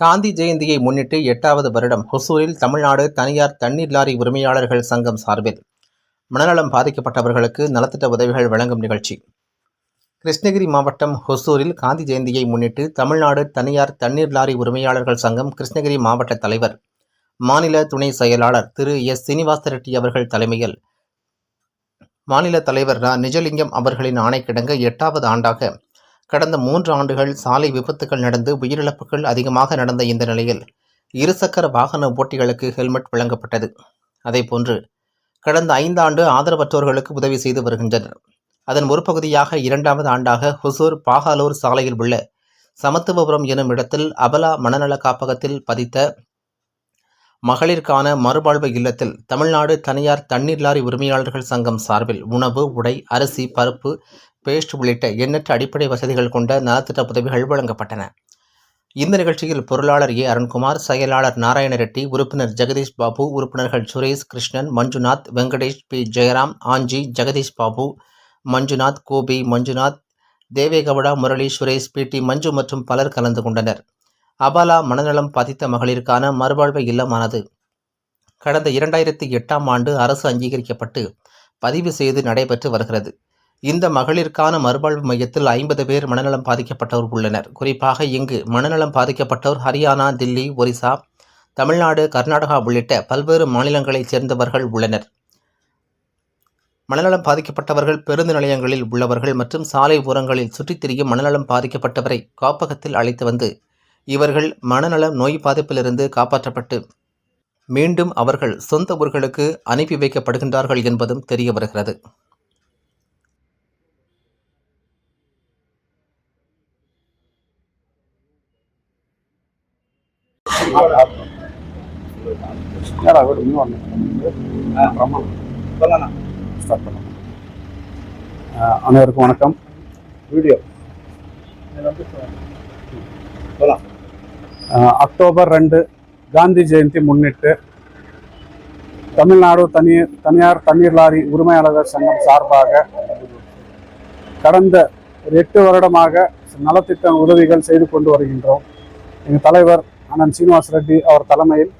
காந்தி ஜெயந்தியை முன்னிட்டு எட்டாவது வருடம் ஹொசூரில் தமிழ்நாடு தனியார் தண்ணீர் லாரி உரிமையாளர்கள் சங்கம் சார்பில் மனநலம் பாதிக்கப்பட்டவர்களுக்கு நலத்திட்ட உதவிகள் வழங்கும் நிகழ்ச்சி. கிருஷ்ணகிரி மாவட்டம் ஹொசூரில் காந்தி ஜெயந்தியை முன்னிட்டு தமிழ்நாடு தனியார் தண்ணீர் லாரி உரிமையாளர்கள் சங்கம் கிருஷ்ணகிரி மாவட்ட தலைவர் மாநில துணை செயலாளர் திரு எஸ். சீனிவாச ரெட்டி அவர்கள் தலைமையில் மாநில தலைவர் ரா நிஜலிங்கம் அவர்களின் ஆணைக்கிடங்க எட்டாவது ஆண்டாக கடந்த மூன்று ஆண்டுகள் சாலை விபத்துகள் நடந்து உயிரிழப்புகள் அதிகமாக நடந்த இந்த நிலையில் இருசக்கர வாகன ஓட்டிகளுக்கு ஹெல்மெட் வழங்கப்பட்டது. அதேபோன்று கடந்த ஐந்தாண்டு ஆதரவற்றோர்களுக்கு உதவி செய்து வருகின்றனர். அதன் ஒரு பகுதியாக இரண்டாவது ஆண்டாக ஹுசூர் பாகாலூர் சாலையில் உள்ள சமத்துவபுரம் எனும் இடத்தில் அபலா மனநல காப்பகத்தில் பதித்த மகளிருக்கான மறுவாழ்வு இல்லத்தில் தமிழ்நாடு தனியார் தண்ணீர் லாரி உரிமையாளர்கள் சங்கம் சார்பில் உணவு உடை அரிசி பருப்பு பேஸ்ட் உள்ளிட்ட எண்ணற்ற அடிப்படை வசதிகள் கொண்ட நலத்திட்ட உதவிகள் வழங்கப்பட்டன. இந்த நிகழ்ச்சியில் பொருளாளர் ஏ. அருண்குமார் செயலாளர் நாராயண ரெட்டி உறுப்பினர் ஜெகதீஷ் பாபு உறுப்பினர்கள் Suresh Krishnan Manjunath Venkatesh P. Jayaram Anji Jagadish Babu Manjunath Gopi Manjunath Deve Gowda Murali Suresh P. T Manju மற்றும் பலர் கலந்து கொண்டனர். அபாலா மனநலம் பாதித்த மகளிருக்கான மறுவாழ்வு இல்லமானது. கடந்த இரண்டாயிரத்தி எட்டாம் ஆண்டு அரசு அங்கீகரிக்கப்பட்டு பதிவு செய்து நடைபெற்று வருகிறது. இந்த மகளிருக்கான மறுவாழ்வு மையத்தில் ஐம்பது பேர் மனநலம் பாதிக்கப்பட்டோர் உள்ளனர். குறிப்பாக இங்கு மனநலம் பாதிக்கப்பட்டோர் ஹரியானா தில்லி ஒரிசா தமிழ்நாடு கர்நாடகா உள்ளிட்ட பல்வேறு மாநிலங்களைச் சேர்ந்தவர்கள் உள்ளனர். மனநலம் பாதிக்கப்பட்டவர்கள் பேருந்து நிலையங்களில் உள்ளவர்கள் மற்றும் சாலை ஓரங்களில் சுற்றித் திரியும் மனநலம் பாதிக்கப்பட்டவரை காப்பகத்தில் அழைத்து வந்து இவர்கள் மனநல நோய் பாதிப்பிலிருந்து காப்பாற்றப்பட்டு மீண்டும் அவர்கள் சொந்த ஊர்களுக்கு அனுப்பி வைக்கப்படுகின்றார்கள் என்பதும் தெரிய வருகிறது. அனைவருக்கும் வணக்கம். வீடியோ. அஹ் அக்டோபர் ரெண்டு காந்தி ஜெயந்தி முன்னிட்டு தமிழ்நாடு தனி தனியார் தண்ணீர் லாரி உரிமையாளர்கள் சங்கம் சார்பாக கடந்த ஒரு எட்டு வருடமாக நலத்திட்ட உதவிகள் செய்து கொண்டு வருகின்றோம். எங்கள் தலைவர் அண்ணன் சீனிவாஸ் ரெட்டி அவர் தலைமையில்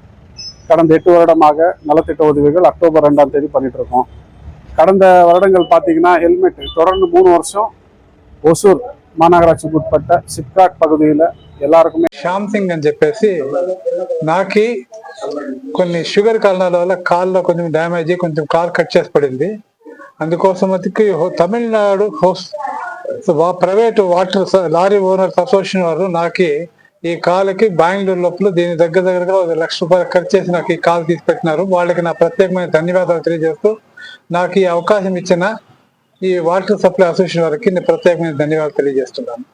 கடந்த எட்டு வருடமாக நலத்திட்ட உதவிகள் அக்டோபர் ரெண்டாம் தேதி பண்ணிட்டு இருக்கோம். கடந்த வருடங்கள் பார்த்தீங்கன்னா ஹெல்மெட் தொடர்ந்து மூணு வருஷம் ஒசூர் மாநகராட்சிக்கு உட்பட்ட சிப்காட் பகுதியில் எல்லாருக்குமே శ్యామ్ సింగ్ అని చెప్పేసి నాకి కొన్ని షుగర్ కారణాల వల్ల కాల్లో కొంచెం డ్యామేజ్ అయ్యి కొంచెం కార్ కట్ చేసి పడింది అందుకోసం అతికి హో- తమిళనాడు హోస్ వా- ప్రైవేట్ వాటర్ స- లారీ ఓనర్స్ అసోసియేషన్ వారు నాకు ఈ కాలుకి బెంగళూరు లోపల దీని దగ్గర దగ్గరగా ఒక లక్ష రూపాయలు ఖర్చు చేసి నాకు ఈ కాలు తీసి పెట్టినారు వాళ్ళకి నా ప్రత్యేకమైన ధన్యవాదాలు తెలియజేస్తూ నాకు ఈ అవకాశం ఇచ్చిన ఈ వాటర్ సప్లై అసోసియేషన్ వారికి నేను ప్రత్యేకమైన ధన్యవాదాలు తెలియజేస్తున్నాను